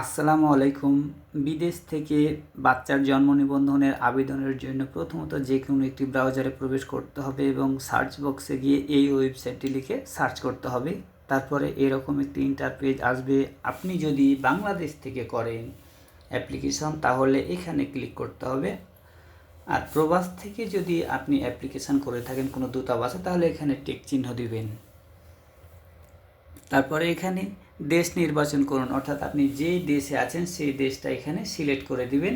আসসালামু আলাইকুম। বিদেশ থেকে বাচ্চার জন্ম নিবন্ধনের আবেদনের জন্য প্রথমত যে কোনো একটি ব্রাউজারে প্রবেশ করতে হবে এবং সার্চ বক্সে গিয়ে এই ওয়েবসাইটটি লিখে সার্চ করতে হবে। তারপরে এরকম একটি ইন্টারপেজ আসবে। আপনি যদি বাংলাদেশ থেকে করেন অ্যাপ্লিকেশন তাহলে এখানে ক্লিক করতে হবে। আর প্রবাস থেকে যদি আপনি অ্যাপ্লিকেশন করে থাকেন, কোনো দূতাবাসে, তাহলে এখানে টেক চিহ্ন দিবেন। তারপরে এখানে দেশ নির্বাচন করুন, অর্থাৎ আপনি যেই দেশে আছেন সেই দেশটা এখানে সিলেক্ট করে দিবেন।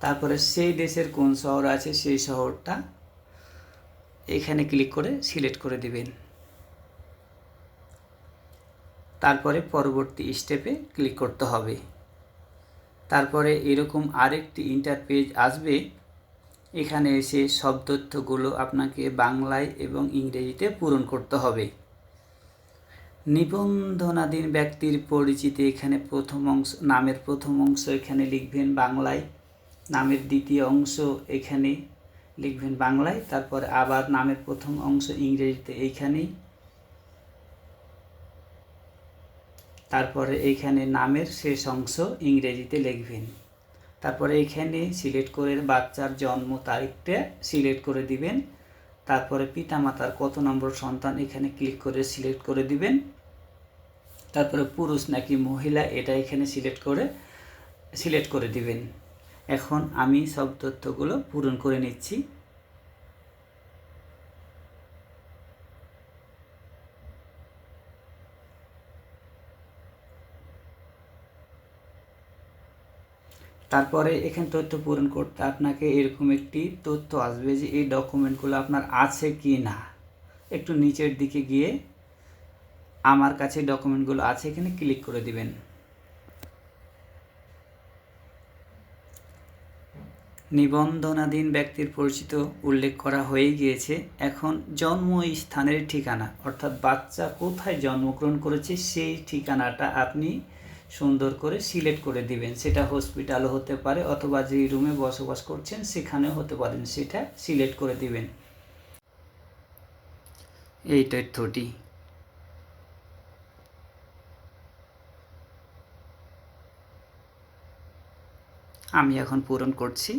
তারপরে সেই দেশের কোন শহর আছে সেই শহরটা এখানে ক্লিক করে সিলেক্ট করে দিবেন। তারপরে পরবর্তী স্টেপে ক্লিক করতে হবে। তারপরে এরকম আরেকটি ইন্টারপেজ আসবে এখানে এসে সব তথ্যগুলো আপনাকে বাংলায় এবং ইংরেজিতে পূরণ করতে হবে। নিবন্ধনাধীন ব্যক্তির পরিচিতি এখানে প্রথম অংশ, নামের প্রথম অংশ এখানে লিখবেন বাংলায়, নামের দ্বিতীয় অংশ এখানে লিখবেন বাংলায়, তারপর আবার নামের প্রথম অংশ ইংরেজিতে এইখানেই। তারপরে এইখানে নামের শেষ অংশ ইংরেজিতে লিখবেন। তারপরে এখানে সিলেক্ট করে বাচ্চার জন্ম তারিখটা সিলেক্ট করে দিবেন। তারপরে পিতামাতার কত নম্বর সন্তান এখানে ক্লিক করে সিলেক্ট করে দিবেন। তারপরে পুরুষ নাকি মহিলা এটা এখানে সিলেক্ট করে সিলেক্ট করে দিবেন। এখন আমি সব তথ্যগুলো পূরণ করে নিচ্ছি। তারপরে এখানে তথ্য পূরণ করতে আপনাকে এরকম একটি তথ্য আসবে যে এই ডকুমেন্টগুলো আপনার আছে কি না। একটু নিচের দিকে গিয়ে আমার কাছে ডকুমেন্টগুলো আছে এখানে ক্লিক করে দিবেন। নিবন্ধনাধীন ব্যক্তির পরিচিত উল্লেখ করা হয়ে গিয়েছে। এখন জন্ম স্থানের ঠিকানা, অর্থাৎ বাচ্চা কোথায় জন্মগ্রহণ করেছে সেই ঠিকানাটা আপনি সুন্দর করে সিলেক্ট করে দিবেন। সেটা হসপিটালও হতে পারে অথবা যে রুমে বসবাস করছেন, সেখানেও হতে পারেন সেটা সিলেক্ট করে দিবেন। এই তথ্যটি আমি এখন পূরণ করছি।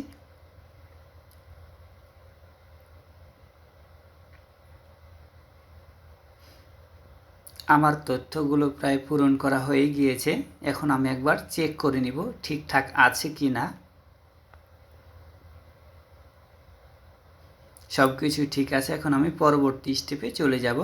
আমার তথ্যগুলো প্রায় পূরণ করা হয়ে গিয়েছে। এখন আমি একবার চেক করে নিব ঠিকঠাক আছে কি না। সব কিছু ঠিক আছে, এখন আমি পরবর্তী স্টেপে চলে যাব।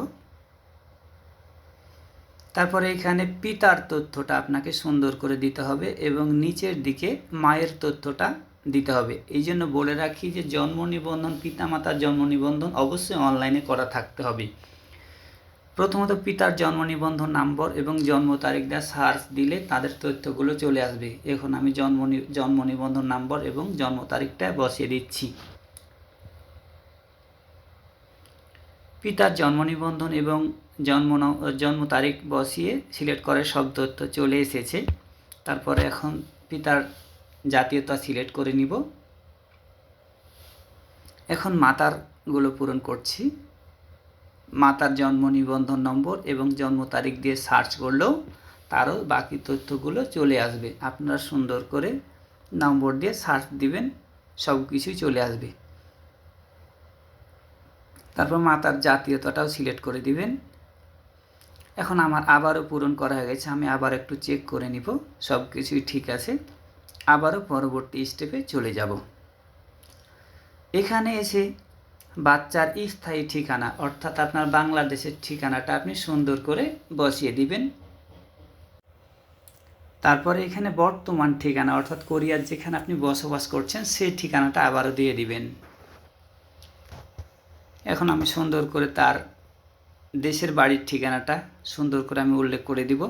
তারপরে এখানে পিতার তথ্যটা আপনাকে সুন্দর করে দিতে হবে এবং নিচের দিকে মায়ের তথ্যটা দিতে হবে। এই জন্য বলে রাখি যে, জন্ম নিবন্ধন, পিতামাতার জন্ম নিবন্ধন অবশ্যই অনলাইনে করা থাকতে হবে। প্রথমত পিতার জন্ম নিবন্ধন নম্বর এবং জন্ম তারিখ দেওয়া সার্চ দিলে তাদের তথ্যগুলো চলে আসবে। এখন আমি জন্ম জন্ম নিবন্ধন নম্বর এবং জন্ম তারিখটা বসিয়ে দিচ্ছি। পিতার জন্ম নিবন্ধন এবং জন্ম জন্ম তারিখ বসিয়ে সিলেক্ট করে সব তথ্য চলে এসেছে। তারপরে এখন পিতার জাতীয়তা সিলেক্ট করে নিব। এখন মাতারগুলো পূরণ করছি। মাতার জন্ম নিবন্ধন নম্বর এবং জন্ম তারিখ দিয়ে সার্চ করলেও তারও বাকি তথ্যগুলো চলে আসবে। আপনারা সুন্দর করে নম্বর দিয়ে সার্চ দিবেন, সব কিছুই চলে আসবে। তারপর মাতার জাতীয়তাটাও সিলেক্ট করে দিবেন। এখন আমার আবারও পূরণ করা হয়ে গেছে, আমি আবার একটু চেক করে নিব, সব কিছুই ঠিক আছে। আবারও পরবর্তী স্টেপে চলে যাব। এখানে এসে বাচ্চার স্থায়ী ঠিকানা, অর্থাৎ আপনার বাংলাদেশের ঠিকানাটা আপনি সুন্দর করে বসিয়ে দিবেন। তারপরে এখানে বর্তমান ঠিকানা, অর্থাৎ কোরিয়ার যেখানে আপনি বসবাস করছেন, সেই ঠিকানাটা আবারও দিয়ে দিবেন। এখন আমি সুন্দর করে তার দেশের বাড়ির ঠিকানাটা সুন্দর করে আমি উল্লেখ করে দিব।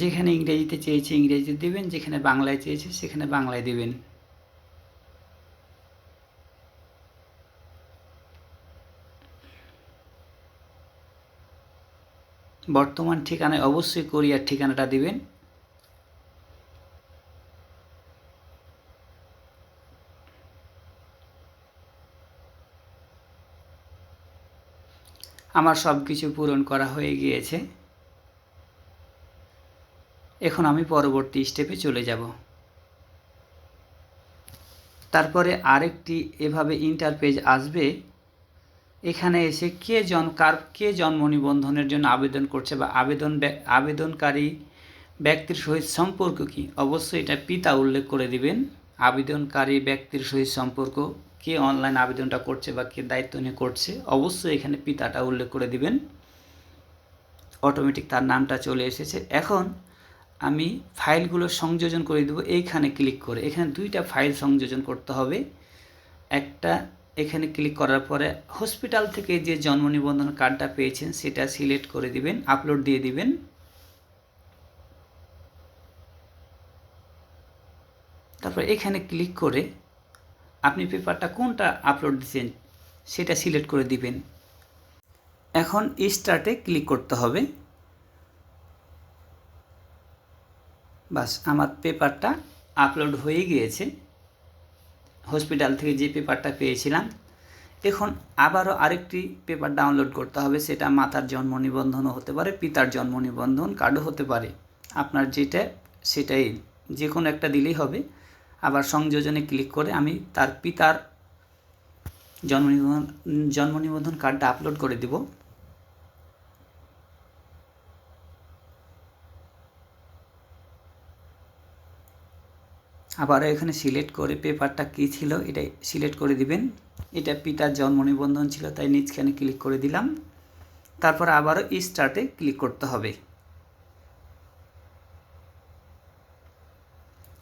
যেখানে ইংরেজিতে চেয়েছে ইংরেজিতে দেবেন, যেখানে বাংলায় চেয়েছে সেখানে বাংলায় দেবেন। বর্তমান ঠিকানায় অবশ্যই কোরিয়ার ঠিকানাটা দিবেন। আমার সব কিছু পূরণ করা হয়ে গিয়েছে। এখন আমি পরবর্তী স্টেপে চলে যাব। তারপরে আরেকটি এভাবে ইন্টার পেজ আসবে। এখানে এসে কে জন, কার, কে জন্ম নিবন্ধনের জন্য আবেদন করছে বা আবেদন আবেদনকারী ব্যক্তির সহিত সম্পর্ক কি? অবশ্যই এটা পিতা উল্লেখ করে দিবেন। আবেদনকারী ব্যক্তির সহিত সম্পর্ক, কে অনলাইন আবেদনটা করছে বা কে দায়িত্ব নিয়ে করছে, অবশ্যই এখানে পিতাটা উল্লেখ করে দিবেন। অটোমেটিক তার নামটা চলে এসেছে। এখন আমি ফাইলগুলো সংযোজন করে দেবো এইখানে ক্লিক করে। এখানে দুইটা ফাইল সংযোজন করতে হবে। একটা এখানে ক্লিক করার পরে হসপিটাল থেকে যে জন্ম নিবন্ধন কার্ডটা পেয়েছেন সেটা সিলেক্ট করে দিবেন, আপলোড দিয়ে দিবেন। তারপর এখানে ক্লিক করে আপনি পেপারটা কোনটা আপলোড দিচ্ছেন সেটা সিলেক্ট করে দিবেন। এখন স্টার্টে ক্লিক করতে হবে। বাস, আমার পেপারটা আপলোড হয়ে গিয়েছে। হসপিটাল থেকে যে পেপারটা পেয়েছিলাম। এখন আবারও আরেকটি পেপার ডাউনলোড করতে হবে, সেটা মাতার জন্ম নিবন্ধনও হতে পারে, পিতার জন্ম নিবন্ধন কার্ডও হতে পারে। আপনার যেটা, সেটাই যে কোনো একটা দিলেই হবে। আবার সংযোজনে ক্লিক করে আমি তার পিতার জন্ম নিবন্ধন জন্ম নিবন্ধন কার্ডটা আপলোড করে দিব। আবারও এখানে সিলেক্ট করে পেপারটা কী ছিল এটা সিলেক্ট করে দিবেন। এটা পিতার জন্ম নিবন্ধন ছিল, তাই নিচখানে ক্লিক করে দিলাম। তারপর আবারও স্টার্টে ক্লিক করতে হবে।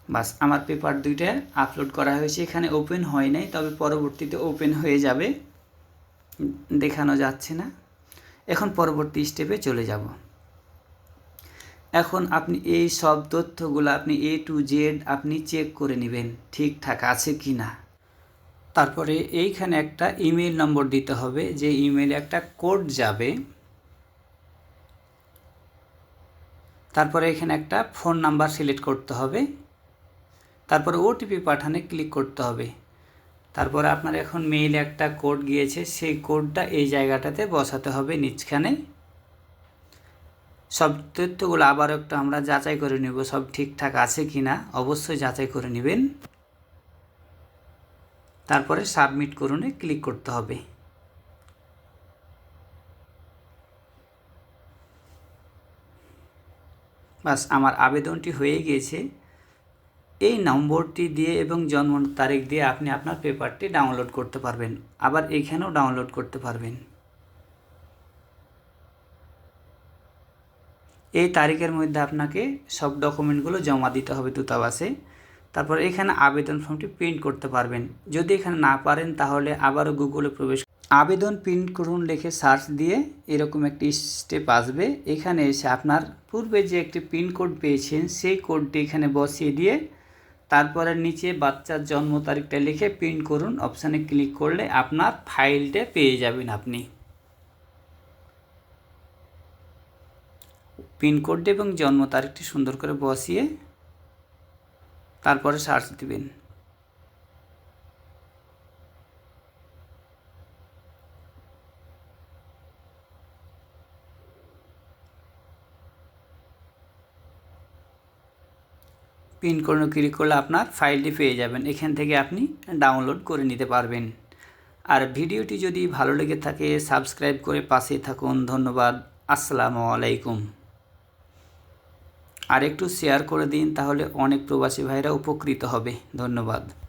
বাস, আমার পেপার দুইটা আপলোড করা হয়েছে। এখানে ওপেন হয় নাই, তবে পরবর্তীতে ওপেন হয়ে যাবে। দেখানো যাচ্ছে না। এখন পরবর্তী স্টেপে চলে যাব। এখন আপনি এই সব তথ্যগুলো আপনি এ টু জেড আপনি চেক করে নেবেন, ঠিকঠাক আছে কি না তারপরে এইখানে একটা ইমেল নম্বর দিতে হবে, যে ইমেলে একটা কোড যাবে। তারপরে এখানে একটা ফোন নাম্বার সিলেক্ট করতে হবে। তারপরে ওটিপি পাঠানে ক্লিক করতে হবে। তারপরে আপনার এখন মেইলে একটা কোড গিয়েছে, সেই কোডটা এই জায়গাটাতে বসাতে হবে, নিচখানে। সব তথ্যগুলো আবার একটু আমরা যাচাই করে নেব, সব ঠিকঠাক আছে কি না অবশ্যই যাচাই করে নেবেন। তারপরে সাবমিট করুনে ক্লিক করতে হবে। বাস, আমার আবেদনটি হয়ে গিয়েছে। এই নম্বরটি দিয়ে এবং জন্ম তারিখ দিয়ে আপনি আপনার পেপারটি ডাউনলোড করতে পারবেন। আবার এখানেও ডাউনলোড করতে পারবেন। এই তারিখের মধ্যে আপনাকে সব ডকুমেন্টগুলো জমা দিতে হবে দূতাবাসে। তারপর এখানে আবেদন ফর্মটি প্রিন্ট করতে পারবেন। যদি এখানে না পারেন, তাহলে আবারও গুগলে প্রবেশ আবেদন প্রিন্ট করুন লিখে সার্চ দিয়ে এরকম একটি স্টেপ আসবে। এখানে এসে আপনার পূর্বে যে একটি পিনকোড পেয়েছেন, সেই কোডটি এখানে বসিয়ে দিয়ে তারপরে নিচে বাচ্চার জন্ম তারিখটা লিখে প্রিন্ট করুন। অপশানে ক্লিক করলে আপনার ফাইলটা পেয়ে যাবেন আপনি। পিনকোড এবং জন্ম তারিখটি সুন্দর করে বসিয়ে তারপরে সার্চ দিবেন। পিন ক্লিক করলে আপনার ফাইলটি পেয়ে যাবেন। এখান থেকে আপনি ডাউনলোড করে নিতে পারবেন। আর ভিডিওটি যদি ভালো লেগে থাকে, সাবস্ক্রাইব করে পাশে থাকুন। ধন্যবাদ। আসসালামু আলাইকুম। আর একটু শেয়ার করে দিন তাহলে অনেক প্রবাসী ভাইরা উপকৃত হবে। ধন্যবাদ।